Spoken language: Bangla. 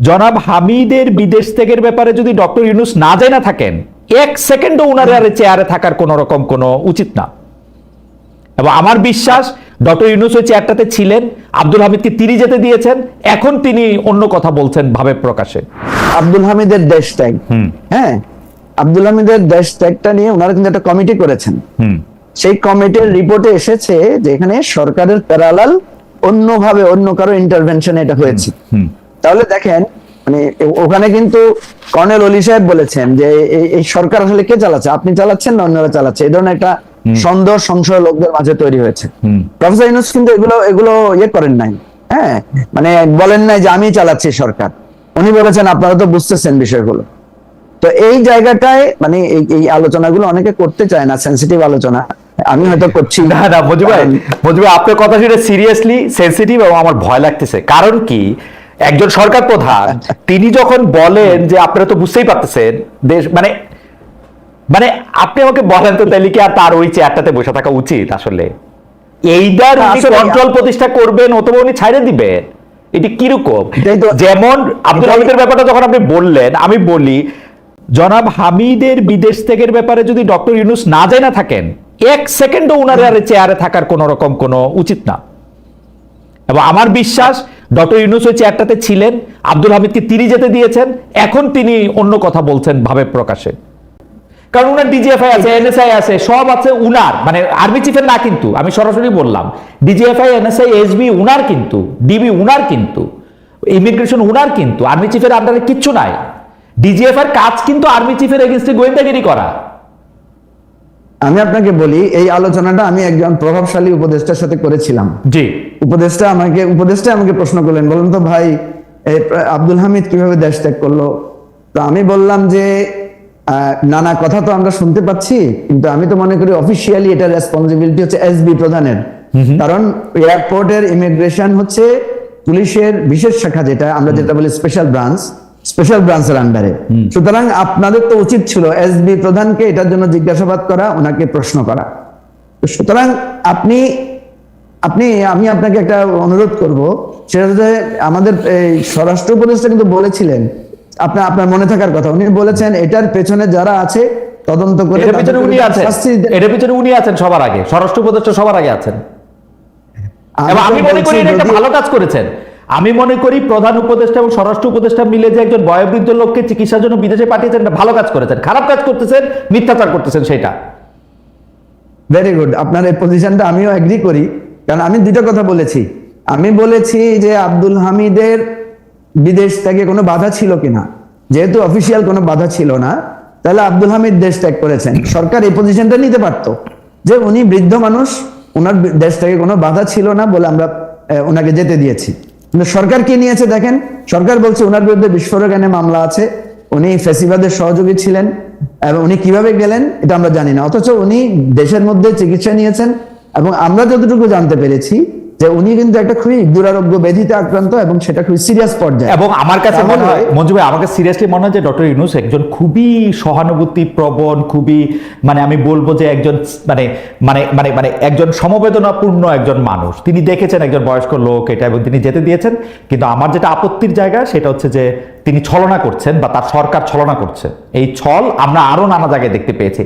জনাব হামিদের বিদেশ ত্যাগের ব্যাপারে যদি ডক্টর ইউনুস না জানা থাকেন এক সেকেন্ডও উনার আর চেয়ারে থাকার কোন রকম কোনো উচিত না। এবং আমার বিশ্বাস ডক্টর ইউনুস ওই চেয়ারটাতে ছিলেন আব্দুল হামিদকে তিনি যেতে দিয়েছেন এখন তিনি অন্য কথা বলছেন ভাবে প্রকাশে। আব্দুল হামিদের দেশ ত্যাগ। হ্যাঁ আব্দুল হামিদের দেশ ত্যাগটা নিয়ে ওনারা কিন্তু একটা কমিটি করেছেন। হুম। সেই কমিটির রিপোর্টে এসেছে যে এখানে সরকারের প্যারালাল অন্যভাবে অন্য কারও ইন্টারভেনশন এটা হয়েছে। তাহলে দেখেন মানে ওখানে কিন্তু কর্নেল অলি সাহেব বলেছেন যে এই- সরকার আসলে কে চালাচ্ছে? আপনি চালাচ্ছেন না অন্যরা চালাচ্ছে? এই ধরনের একটা সন্দেহ সংশয় লোকদের মাঝে তৈরি হয়েছে। প্রফেসর ইউনুস কিন্তু এগুলো এগুলো ইয়ে করেন নাই। হ্যাঁ? মানে বলেন নাই যে আমি চালাচ্ছি সরকার। উনি বলেছেন আপনারা তো বুঝতেছেন বিষয়গুলো। তো এই জায়গাটায় মানে এই এই আলোচনাগুলো অনেকে করতে চায় না সেন্সিটিভ আলোচনা। আমি হয়তো করছি না। না মজু ভাই মজু ভাই আপনার কথা শুনে সিরিয়াসলি সেন্সিটিভ এবং আমার ভয় লাগতেছে। কারণ কি? একজন সরকার প্রধান তিনি যখন বলেন যে আপনারা তো বুঝতেই পারতেছেন দেশ মানে মানে আপনি আমাকে বলেন তো তাহলে কি আর তার ওই চেয়ারটাতে বসে থাকা উচিত আসলে? না, আসলে- কন্ট্রোল প্রতিষ্ঠা করবেন অথবা উনি ছাইড়ে দিবেন। এটি কীরকম? যেমন আব্দুল হামিদের ব্যাপারটা যখন আপনি বললেন আমি বলি জনাব হামিদের বিদেশ ত্যাগের ব্যাপারে যদি ডক্টর ইউনুস না জানা থাকেন এক সেকেন্ডও উনার চেয়ারে থাকার কোন রকম কোনো উচিত না। এবং আমার বিশ্বাস ডক্টর ইউনুস ওই চেয়ারটাতে ছিলেন, আব্দুল হামিদকে তিনি যেতে দিয়েছেন, এখন তিনি অন্য কথা বলছেন ভাবে প্রকাশে। কারণ উনার ডিজিএফআই আছে, এনএসআই আছে, সব আছে উনার মানে আর্মি চিফের না কিন্তু, আমি সরাসরি বললাম, ডিজিএফআই, এনএসআই, এসবি উনার কিন্তু, ডিবি উনার কিন্তু, ইমিগ্রেশন উনার কিন্তু, আর্মি চিফের আন্ডারে কিচ্ছু নাই। ডিজিএফ এর কাজ কিন্তু আর্মি চিফের এগেনস্টে গোয়েন্দাগিরি করা। আমি আপনাকে বলি এই আলোচনাটা আমি একজন প্রভাবশালী উপদেষ্টার সাথে করেছিলাম। জি। উপদেষ্টা আমাকে উপদেষ্টা আমাকে প্রশ্ন করলেন বলুন তো ভাই এই আব্দুল হামিদ কীভাবে দেশ ত্যাগ করল? তো আমি বললাম যে আহ, নানা কথা তো আমরা শুনতে পাচ্ছি কিন্তু আমি তো মনে করি অফিসিয়ালি এটা রেসপন্সিবিলিটি হচ্ছে এসবি প্রধানের। কারণ এয়ারপোর্টের ইমিগ্রেশন হচ্ছে পুলিশের বিশেষ শাখা যেটা আমরা যেটা বলি স্পেশাল ব্রাঞ্চ স্পেশাল ব্রাঞ্চের আন্ডারে সুতরাং আপনাদের তো উচিত ছিল এসবি প্রধানকে এটার জন্য জিজ্ঞাসাবাদ করা ওনাকে প্রশ্ন করা। সুতরাং আপনি আপনি আমি আপনাকে একটা অনুরোধ করব সেটা হচ্ছে আমাদের এই স্বরাষ্ট্র উপদেষ্টা কিন্তু বলেছিলেন আপনার আপনার মনে থাকার কথা। উনি বলেছেন এটার পেছনে যারা আছে তদন্ত করে এটার পিছনে উনি আছেন। এটার পিছনে উনি আছেন সবার আগে। স্বরাষ্ট্র উপদেষ্টা সবার আগে আছেন। আমি মনে করি এটা একটা ভালো কাজ করেছেন। আমি মনে করি প্রধান উপদেষ্টা এবং স্বরাষ্ট্র উপদেষ্টা মিলে যে একজন বয়োবৃদ্ধ লোককে চিকিৎসার জন্য বিদেশে পাঠিয়েছেন ভালো কাজ করেছেন। খারাপ কাজ করতেছেন, মিথ্যাচার করতেছেন সেটা। ভেরি গুড আপনার এই পজিশনটা আমিও এগ্রি করি। কারণ আমি দুটো কথা বলেছি। আমি বলেছি যে আব্দুল হামিদের বিদেশ থেকে কোনো বাধা ছিল কিনা। যেহেতু অফিসিয়াল কোনো বাধা ছিল না, তাহলে আব্দুল হামিদ দেশ ত্যাগ করেছেন। সরকার এই পজিশনটা নিতে পারতো। যে উনি বৃদ্ধ মানুষ ওনার দেশ থেকে কোনো বাধা ছিল না বলে আমরা ওনাকে যেতে দিয়েছি। কিন্তু সরকার কি নিয়েছে দেখেন? সরকার বলছে ওনার বিরুদ্ধে বিস্ফোরক এনে মামলা আছে। উনি ফেসিবাদের সহযোগী ছিলেন এবং উনি কীভাবে গেলেন এটা আমরা জানি না। অথচ উনি দেশের মধ্যে চিকিৎসা নিয়েছেন এবং আমরা যতটুকু জানতে পেরেছি যে উনি কিন্তু একটা খুবই দুরারোগ্য ব্যাধিতে আক্রান্ত এবং সেটা খুবই সিরিয়াস পর্যায়ে। এবং আমার কাছে মনে হয় মঞ্জু ভাই আমাকে সিরিয়াসলি মনে হয় যে ডক্টর ইউনুস একজন খুবই সহানুভূতি প্রবণ খুবই মানে আমি বলব যে একজন মানে মানে মানে মানে একজন সমবেদনাপূর্ণ একজন মানুষ। তিনি দেখেছেন একজন বয়স্ক লোক এটা এবং তিনি যেতে দিয়েছেন কিন্তু আমার যেটা আপত্তির জায়গা সেটা হচ্ছে যে তিনি ছলনা করছেন বা তার সরকার ছলনা করছে। এই ছল আমরা আরও নানা জায়গায় দেখতে পেয়েছি।